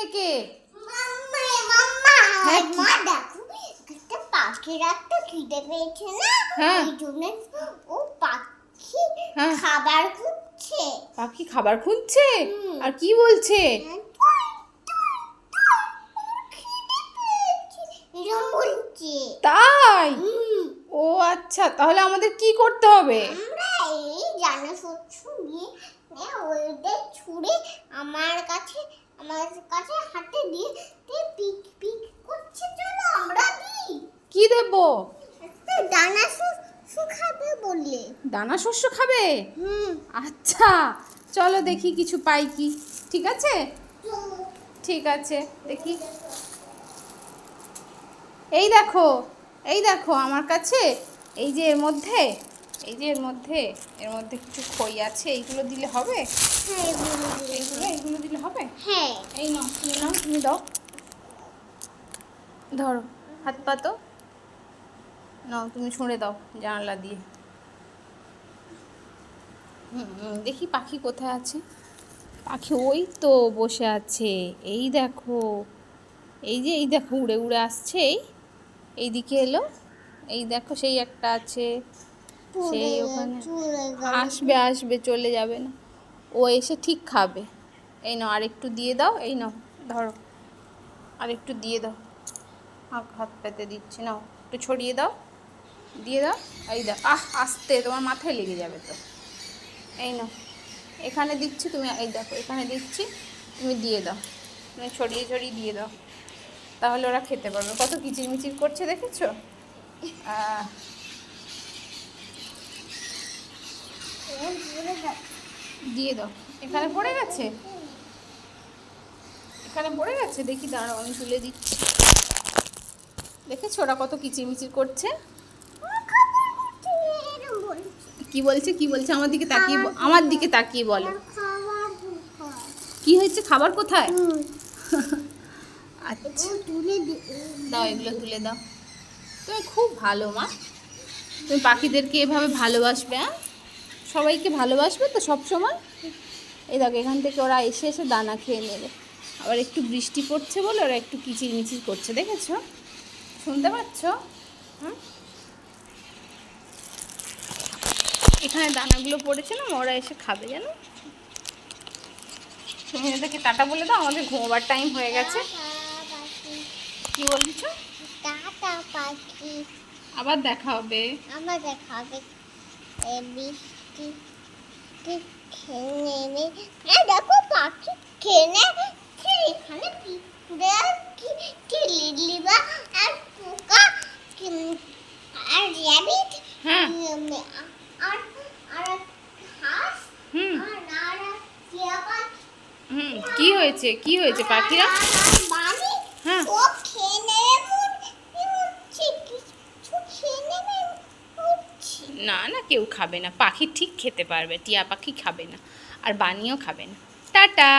থেকে? হ্যাঁ, মা দেখো একটা পাখির একটা খিদে পেয়েছে না? হ্যাঁ। জন্য ও পাখি হ্যাঁ। খাবার খুঁজছে। পাখি খাবার খুঁজছে? আর কি বলছে? তাই? ও আচ্ছা তাহলে আমাদের কি করতে হবে? আমরা এই জানা শস্য নিয়ে নিয়ে ওইটা ছুঁড়ে আমার কাছে আমার কাছে হাতে দিয়ে পিক পিক করছে চলো আমরা দিই। কি দেব? দানা শুকাবে বললে। দানা শস্য খাবে? হুম। আচ্ছা চলো দেখি কিছু পাই কি। ঠিক আছে? ঠিক আছে দেখি। এই দেখো এই দেখো আমার কাছে। এই যে এর মধ্যে এই যে এর মধ্যে এর মধ্যে কিছু খই আছে এইগুলো দিলে হবে? হ্যাঁ এইগুলো এইগুলো দিলে হবে? হ্যাঁ এই নাও তুমি নাও তুমি দাও। ধরো হাত পাতো নাও তুমি ছুঁড়ে দাও জানলা দিয়ে। দেখি পাখি কোথায় আছে। পাখি ওই তো বসে আছে এই দেখো। এই যে এই দেখো উড়ে উড়ে আসছে এই। এইদিকে এলো এই দেখো সেই একটা আছে। সেই ওখানে আসবে আসবে চলে যাবে না। ও এসে ঠিক খাবে। এই নাও আর একটু দিয়ে দাও, এই নাও, ধরো আর একটু দিয়ে দাও। হাত পেতে দিচ্ছি, নাও, একটু ছড়িয়ে দাও, দিয়ে দাও, এই দাও আহ, আস্তে, তোমার মাথায় লেগে যাবে তো। এই নাও, এখানে দিচ্ছি, তুমি, এই দেখো, এখানে দিচ্ছি, তুমি দিয়ে দাও, তুমি ছড়িয়ে ছড়িয়ে দিয়ে দাও, তাহলে ওরা খেতে পারবে। কত কিচিরমিচির করছে দেখেছ? দিয়ে দাও, এখানে পড়ে গেছে? এখানে পড়ে গেছে দেখি দাঁড়াও আমি তুলে দিচ্ছি। দেখেছ ওরা কত কিচিরমিচির করছে। কি বলছে কি বলছে? আমার দিকে তাকিয়ে আমার দিকে তাকিয়ে বলো। কি হয়েছে? খাবার কোথায়? আচ্ছা। তুলে দাও এগুলো তুলে দাও। তুমি খুব ভালো মা। তুমি পাখিদেরকে এভাবে ভালোবাসবে হ্যাঁ? সবাইকে ভালোবাসবে তো সব সময় এই দেখো এখান থেকে ওরা এসে এসে দানা খেয়ে নেবে। আবার একটু বৃষ্টি পড়ছে বলে ওরা একটু কিচির মিচির করছে দেখেছ? শুনতে পাচ্ছ? হুম? এখানে দানাগুলো পড়েছে না ওরা এসে খাবে যেন তুমি ওদেরকে টাটা বলে দাও আমাদের ঘুমোবার টাইম হয়ে গেছে। কি বলছো? টাটা পাখি। আবার দেখা হবে। আমার দেখাবে এ বৃষ্টি খেয়ে এ দেখো পাখি খেয়ে নেছে এখানে পিঁপড়ে আর কি কি লিলিবা আর পোকা কি- র্যাবিট হ্যাঁ। আর আর হাঁস হুম। আর আর টিয়া পাখি হুম কি হয়েছে? কি হয়েছে পাখিরা? হ্যাঁ। ও খেয়ে নেবে না না কেউ খাবে না। পাখি ঠিক খেতে পারবে টিয়া পাখি খাবে না আর বানিও খাবে না। টাটা।